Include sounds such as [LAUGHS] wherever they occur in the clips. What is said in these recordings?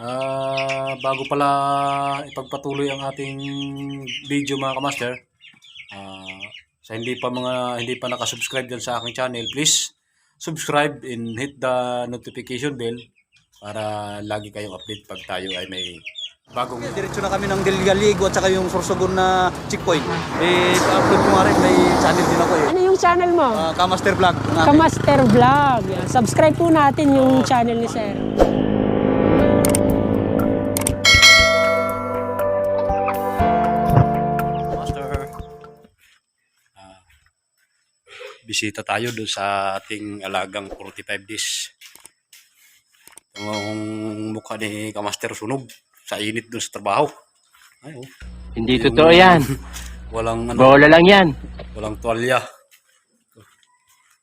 Ah, bago pala ipagpatuloy ang ating video mga kamaster, ah, sa hindi pa mga hindi pa nakasubscribe dyan sa aking channel, please subscribe and hit the notification bell para lagi kayong update pag tayo ay may bagong Diretso na kami ng Delgaligo at saka yung Sorsogon na checkpoint. Eh, pa-upload ko nga rin. May channel din ako eh. Ano yung channel mo? Uh, Kamaster Vlog. Kamaster Vlog. Subscribe po natin yung channel ni Sir. Bisita tayo doon sa ating alagang 45 days. Ang mukha ni Kamaster sunog sa init doon sa trabaho. Ay, oh. Hindi totoo yan. Walang ano, Bola lang yan. walang tuwalya.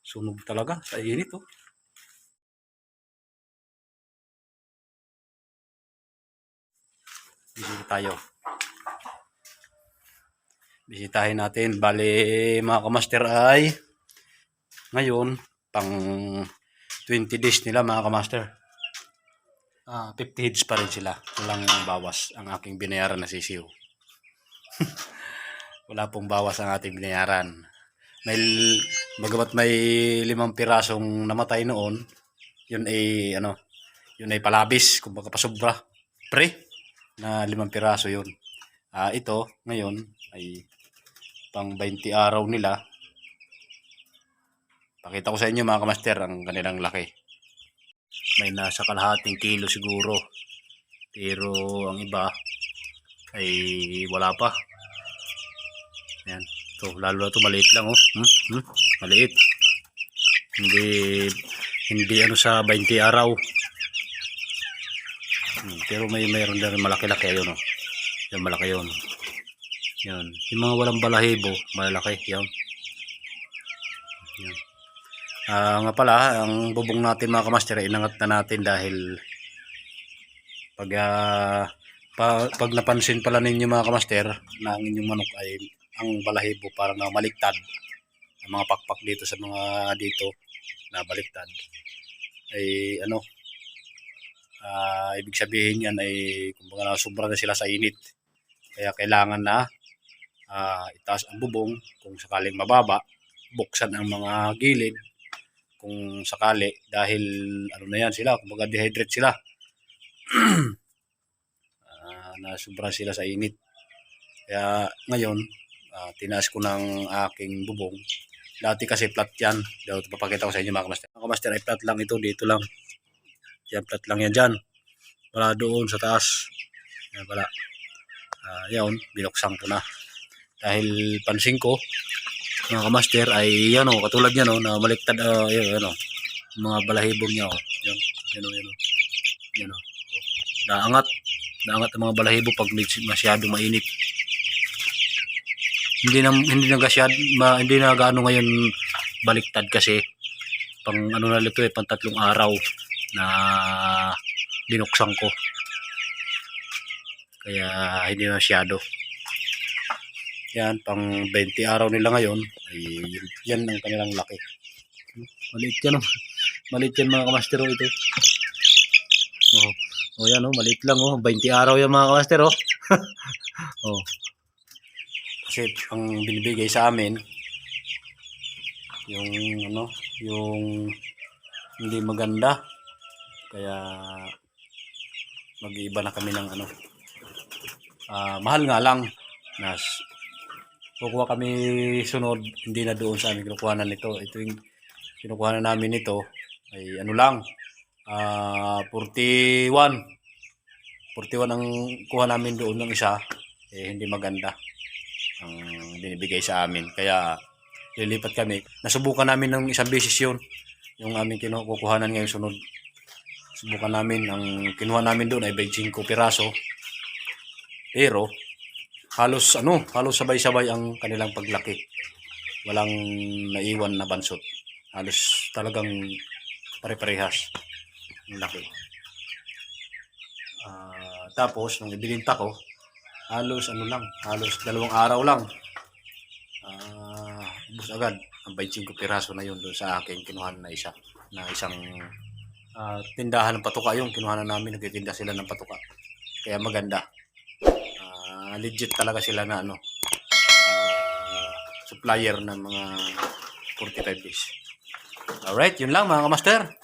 Sunog talaga sa init oh. Bisita tayo. Bisitahin natin. Bali, mga kamaster ay ngayon, pang 20 days nila mga kamaster. Ah, 50 heads pa rin sila. Walang bawas ang aking binayaran na sisiyo. [LAUGHS] Wala pong bawas ang ating binayaran. May, bagamat may limang pirasong namatay noon, yun ay, ano, yun ay palabis, kumbaga pasobra. Pre, na limang piraso yun. Ah, ito, ngayon, ay pang 20 araw nila. Pakita ko sa inyo mga kamaster ang kanilang laki. May nasa kalahating kilo siguro. Pero ang iba ay wala pa. Ayan. Ito, lalo na ito maliit lang oh. Hmm? Hmm? Maliit. Hindi hindi ano sa 20 araw. Hmm, pero may mayroon din malaki-laki ayun oh. Yan malaki yun. Yan. Yung mga walang balahibo, malalaki. Yan. Yan. Ah, nga pala, ang bubong natin mga kamaster, inangat na natin dahil pag ah, pa, pag napansin pala ninyo mga kamaster na ang inyong manok ay ang balahibo parang na maliktad ang mga pakpak dito sa mga dito na baliktad ay ano ah, ibig sabihin yan ay kumbaga na sobra na sila sa init. Kaya kailangan na ah, itaas ang bubong kung sakaling mababa buksan ang mga gilid kung sakali dahil ano na yan sila kumbaga dehydrate sila. [CLEARS THROAT] Ah, na sobra sila sa init. Kaya ngayon ah, tinaas ko ng aking bubong. Dati kasi flat yan. Daw papakita ko sa inyo mga kamaster. Mga kamaster ay flat lang ito dito lang. Yan flat lang yan dyan. Wala doon sa taas. Yan wala. Ah, yun binuksan ko na. Dahil pansin ko mga kamaster ay yan o katulad yan o na baliktad uh, yun, yan o mga balahibong niya o yan yan o yan o yan o naangat naangat ang mga balahibo pag masyado mainit. Hindi na hindi na gasyad ma, hindi na gaano ngayon baliktad kasi pang ano na ito eh pang tatlong araw na binuksan ko. Kaya hindi masyado yan pang 20 araw nila ngayon. Ay yan ang kanilang laki. Maliit yan oh. maliit yan mga kamastero ito. Oh, oh yan oh maliit lang oh. 20 araw yan mga kamastero [LAUGHS] oh. Kasi ang binibigay sa amin yung ano yung hindi maganda. Kaya mag-iiba na kami ng ano Ah, mahal nga lang. Nas kukuha kami sunod hindi na doon sa aming kinukuhanan nito. Ito yung kinukuhanan namin nito ay ano lang ah 41 41 ang kuha namin doon ng isa eh hindi maganda ang binibigay sa amin. Kaya lilipat kami. Nasubukan namin ng isang beses yun yung aming kinukuhanan ngayong sunod. Subukan namin ang kinuha namin doon ay 25 piraso. Pero halos ano, halos sabay-sabay ang kanilang paglaki. Walang naiwan na bansot. Halos talagang pare-parehas ang laki. Ah, tapos nung ibininta ko, halos ano lang, halos dalawang araw lang. Ah, ubos agad ang 25 piraso na yun doon sa akin kinuha na isa na isang ah, tindahan ng patuka yung kinuha na namin. Nagtitinda sila ng patuka. Kaya maganda. Ah, legit talaga sila na ano, ah, supplier ng mga 45 days. Alright, yun lang mga kamaster.